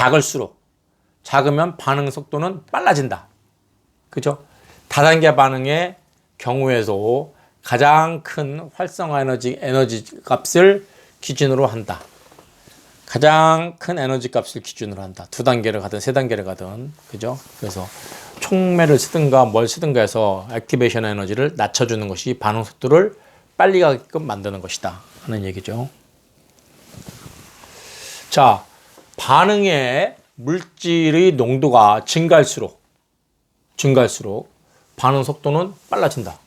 작을수록 작으면 반응 속도는 빨라진다. 그죠? 다단계 반응의 경우에도 가장 큰 활성화 에너지 에너지 값을 기준으로 한다. 가장 큰 에너지 값을 기준으로 한다. 두 단계를 가든 세 단계를 가든 그죠? 그래서 촉매를 쓰든가 뭘 쓰든가 해서 액티베이션 에너지를 낮춰주는 것이 반응 속도를 빨리 가게끔 만드는 것이다 하는 얘기죠. 자, 반응의 물질의 농도가 증가할수록 증가할수록 반응 속도는 빨라진다.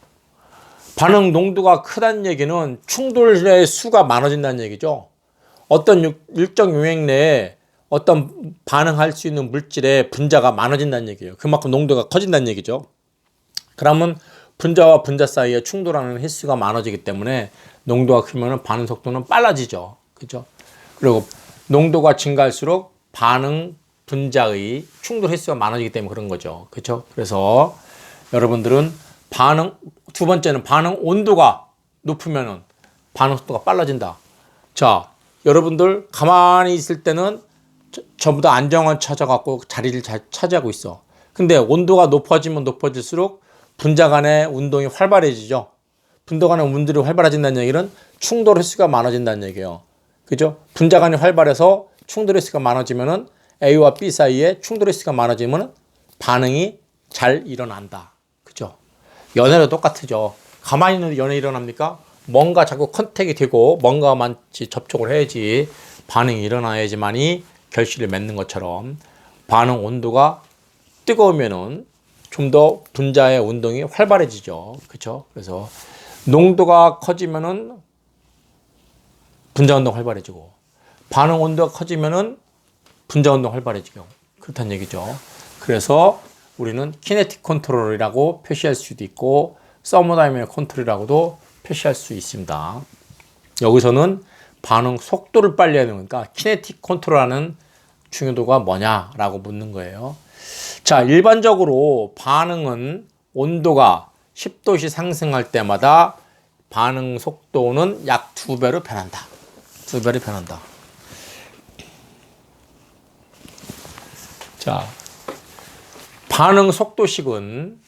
반응 농도가 크다는 얘기는 충돌의 수가 많아진다는 얘기죠. 어떤 유- 일정 용액 내에 어떤 반응할 수 있는 물질의 분자가 많아진다는 얘기예요. 그만큼 농도가 커진다는 얘기죠. 그러면 분자와 분자 사이에 충돌하는 횟수가 많아지기 때문에 농도가 크면 반응 속도는 빨라지죠. 그죠? 그리고 농도가 증가할수록 반응 분자의 충돌 횟수가 많아지기 때문에 그런 거죠. 그렇죠? 그래서 여러분들은 반응 두 번째는 반응 온도가 높으면은 반응 속도가 빨라진다. 자, 여러분들 가만히 있을 때는 저- 전부 다 안정환 찾아갖고 자리를 잘 차지하고 있어. 근데 온도가 높아지면 높아질수록 분자 간의 운동이 활발해지죠. 분자 간의 운동이 활발해진다는 얘기는 충돌 횟수가 많아진다는 얘기예요. 그죠? 분자 간이 활발해서 충돌 횟수가 많아지면은 A와 B 사이에 충돌 횟수가 많아지면은 반응이 잘 일어난다. 그죠? 연애도 똑같죠. 가만히 있는 연애 일어납니까? 뭔가 자꾸 컨택이 되고 뭔가 많이 접촉을 해야지 반응이 일어나야지만이 결실을 맺는 것처럼 반응 온도가 뜨거우면은 좀 더 분자의 운동이 활발해지죠. 그렇죠? 그래서 농도가 커지면은 분자 운동 활발해지고 반응 온도가 커지면은 분자 운동 활발해지고 그렇다는 얘기죠. 그래서 우리는 키네틱 컨트롤이라고 표시할 수도 있고 서머다이미의 컨트롤이라고도 표시할 수 있습니다. 여기서는 반응 속도를 빨리 하는 거니까 키네틱 컨트롤하는 중요도가 뭐냐라고 묻는 거예요. 자, 일반적으로 반응은 온도가 10도씩 상승할 때마다 반응 속도는 약두 배로 변한다. 두 배로 변한다. 자, 반응 속도식은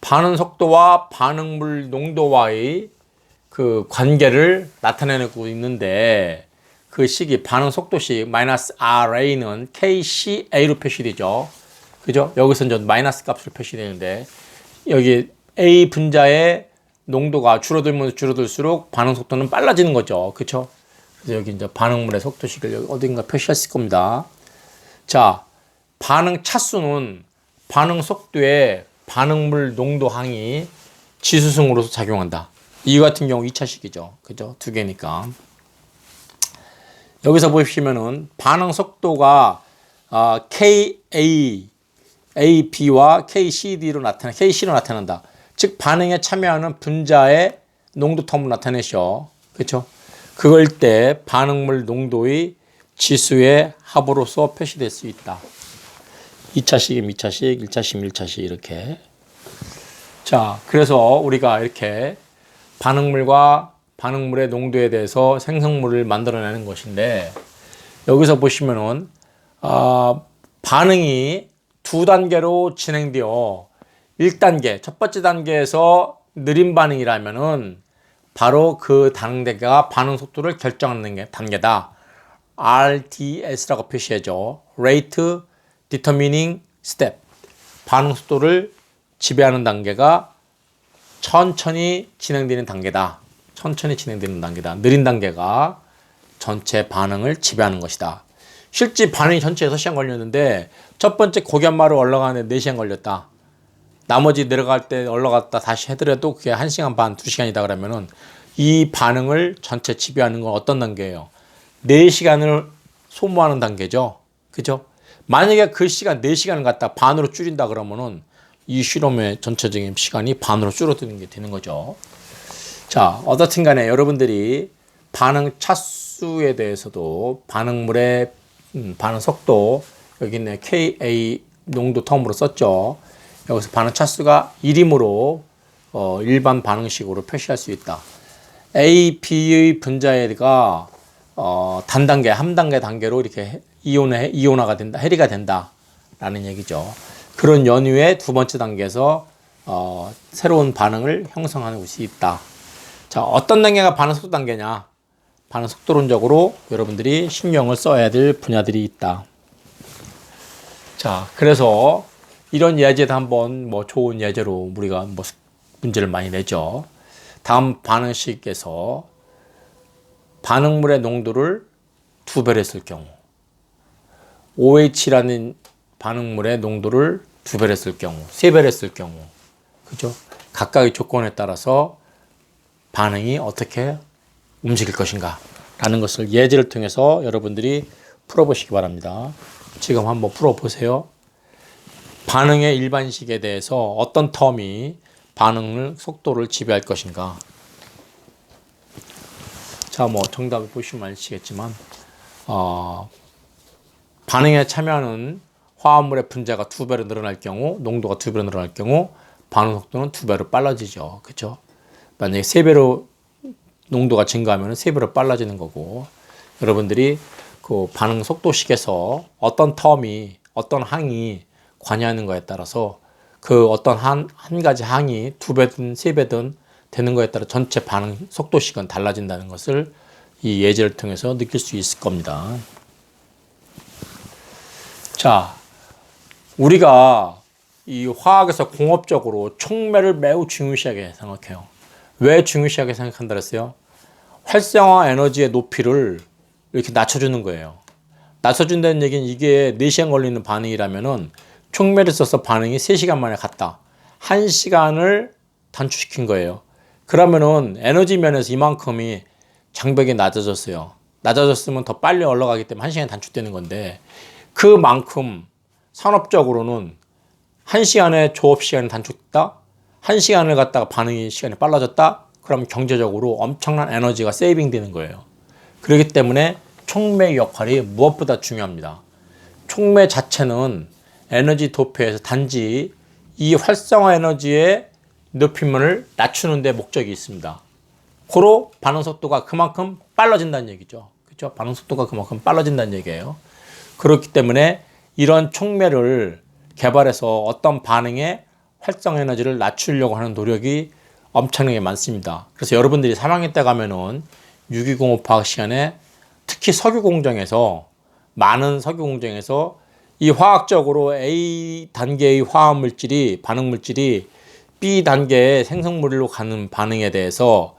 반응 속도와 반응물 농도와의 그 관계를 나타내고 있는데 그 식이 반응 속도식 마이너스 RA는 KCA로 표시되죠. 그죠? 여기서 이제 마이너스 값으로 표시되는데 여기 A 분자의 농도가 줄어들면 줄어들수록 반응 속도는 빨라지는 거죠. 그렇죠? 그래서 여기 이제 반응물의 속도식을 여기 어딘가 표시했을 겁니다. 자, 반응 차수는 반응 속도에 반응물 농도 항이 지수승으로서 작용한다. 이 같은 경우 2차식이죠. 그죠? 두 개니까. 여기서 보시면은 반응 속도가 아, KA, AB와 KCD로 나타나, KC로 나타난다. 즉 반응에 참여하는 분자의 농도 텀을 나타내셔. 그렇죠? 그걸 때 반응물 농도의 지수의 합으로서 표시될 수 있다. 2차식이면 2차식, 1차식이면 1차식 이렇게. 자, 그래서 우리가 이렇게 반응물과 반응물의 농도에 대해서 생성물을 만들어내는 것인데 여기서 보시면은 아, 반응이 두 단계로 진행되어 1단계, 첫 번째 단계에서 느린 반응이라면은 바로 그 단계가 반응 속도를 결정하는 게 단계다. RDS라고 표시해줘. Rate Determining Step. 반응 속도를 지배하는 단계가 천천히 진행되는 단계다. 천천히 진행되는 단계다. 느린 단계가 전체 반응을 지배하는 것이다. 실제 반응이 전체 6시간 걸렸는데 첫 번째 고견마루 올라가는데 4시간 걸렸다. 나머지 내려갈 때 올라갔다 다시 해더라도 그게 1시간 반, 2시간이다 그러면은 이 반응을 전체 지배하는 건 어떤 단계예요? 4시간을 소모하는 단계죠. 그죠? 만약에 그 시간 4시간을 갖다 반으로 줄인다 그러면은 이 실험의 전체적인 시간이 반으로 줄어드는 게 되는 거죠. 자, 어떻든 간에 여러분들이 반응 차수에 대해서도 반응물의 음, 반응 속도 여기 있네 KA 농도 텀으로 썼죠. 여기서 반응 차수가 1이므로 어, 일반 반응식으로 표시할 수 있다. A, B의 분자가 어, 단단계, 한 단계 단계로 이렇게 이온해, 이온화가 된다, 해리가 된다라는 얘기죠. 그런 연유의 두 번째 단계에서 어, 새로운 반응을 형성하는 것이 있다. 자, 어떤 단계가 반응 속도 단계냐? 반응 속도론적으로 여러분들이 신경을 써야 될 분야들이 있다. 자, 그래서 이런 예제도 한번 뭐 좋은 예제로 우리가 뭐 문제를 많이 내죠. 다음 반응식에서 반응물의 농도를 두 배로 했을 경우 OH라는 반응물의 농도를 두 배로 했을 경우 세 배로 했을 경우 그죠? 각각의 조건에 따라서 반응이 어떻게 움직일 것인가 라는 것을 예제를 통해서 여러분들이 풀어보시기 바랍니다. 지금 한번 풀어보세요. 반응의 일반식에 대해서 어떤 텀이 반응을 속도를 지배할 것인가. 자, 뭐 정답을 보시면 아시겠지만 어, 반응에 참여하는 화합물의 분자가 두 배로 늘어날 경우, 농도가 두 배로 늘어날 경우 반응 속도는 두 배로 빨라지죠. 그렇죠? 만약에 세 배로 농도가 증가하면 세 배로 빨라지는 거고 여러분들이 그 반응 속도식에서 어떤 텀이 어떤 항이 관여하는 거에 따라서 그 어떤 한, 한 가지 항이 두 배든 세 배든 되는 거에 따라 전체 반응 속도식은 달라진다는 것을 이 예제를 통해서 느낄 수 있을 겁니다. 자, 우리가 이 화학에서 공업적으로 촉매를 매우 중요시하게 생각해요. 왜 중요시하게 생각한다 그랬어요? 활성화 에너지의 높이를 이렇게 낮춰주는 거예요. 낮춰준다는 얘기는 이게 4시간 걸리는 반응이라면은 촉매를 써서 반응이 3시간 만에 갔다. 1시간을 단축시킨 거예요. 그러면은 에너지 면에서 이만큼이 장벽이 낮아졌어요. 낮아졌으면 더 빨리 올라가기 때문에 1시간이 단축되는 건데 그만큼 산업적으로는 1시간의 조업 시간이 단축됐다. 1시간을 갖다가 반응이 시간이 빨라졌다. 그럼 경제적으로 엄청난 에너지가 세이빙 되는 거예요. 그렇기 때문에 촉매 역할이 무엇보다 중요합니다. 촉매 자체는 에너지 도표에서 단지 이 활성화 에너지의 높이면을 낮추는 데 목적이 있습니다. 고로 반응 속도가 그만큼 빨라진다는 얘기죠. 그렇죠? 반응 속도가 그만큼 빨라진다는 얘기예요. 그렇기 때문에 이런 촉매를 개발해서 어떤 반응의 활성 에너지를 낮추려고 하는 노력이 엄청나게 많습니다. 그래서 여러분들이 3학년 때 가면은 유기공업 화학 시간에 특히 석유 공정에서 많은 석유 공정에서 이 화학적으로 A 단계의 화학 물질이 반응 물질이 B 단계의 생성물로 가는 반응에 대해서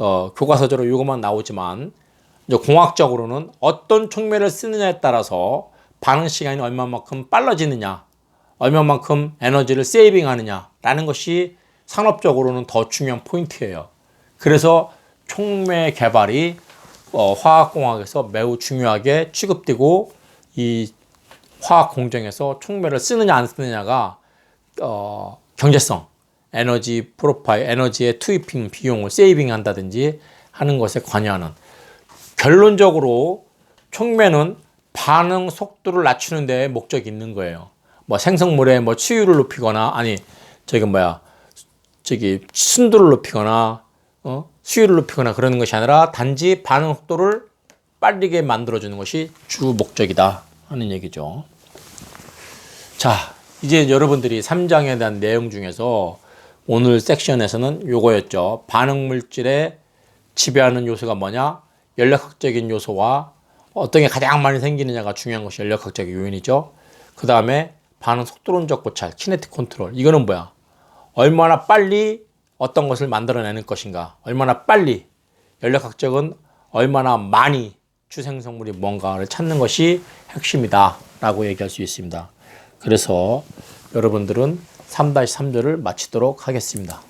어, 교과서적으로 이것만 나오지만 이제 공학적으로는 어떤 촉매를 쓰느냐에 따라서 반응 시간이 얼마만큼 빨라지느냐, 얼마만큼 에너지를 세이빙하느냐라는 것이 산업적으로는 더 중요한 포인트예요. 그래서 촉매 개발이 어, 화학공학에서 매우 중요하게 취급되고 이 화학 공정에서 촉매를 쓰느냐 안 쓰느냐가 어, 경제성, 에너지 프로파일, 에너지의 투입 비용을 세이빙 한다든지 하는 것에 관여하는 결론적으로 촉매는 반응 속도를 낮추는 데 목적이 있는 거예요. 뭐 생성물의 뭐 치유를 높이거나 아니 저기 뭐야 저기 순도를 높이거나 어? 수율을 높이거나 그러는 것이 아니라 단지 반응 속도를 빠르게 만들어 주는 것이 주 목적이다 하는 얘기죠. 자, 이제 여러분들이 3장에 대한 내용 중에서 오늘 섹션에서는 요거였죠. 반응 물질의 지배하는 요소가 뭐냐? 연력학적인 요소와 어떤 게 가장 많이 생기느냐가 중요한 것이 연력학적인 요인이죠. 그 다음에 반응 속도론적 고찰, 키네틱 컨트롤. 이거는 뭐야? 얼마나 빨리 어떤 것을 만들어내는 것인가. 얼마나 빨리. 연력학적은 얼마나 많이 주생성물이 뭔가를 찾는 것이 핵심이다. 라고 얘기할 수 있습니다. 그래서 여러분들은 3-3조를 마치도록 하겠습니다.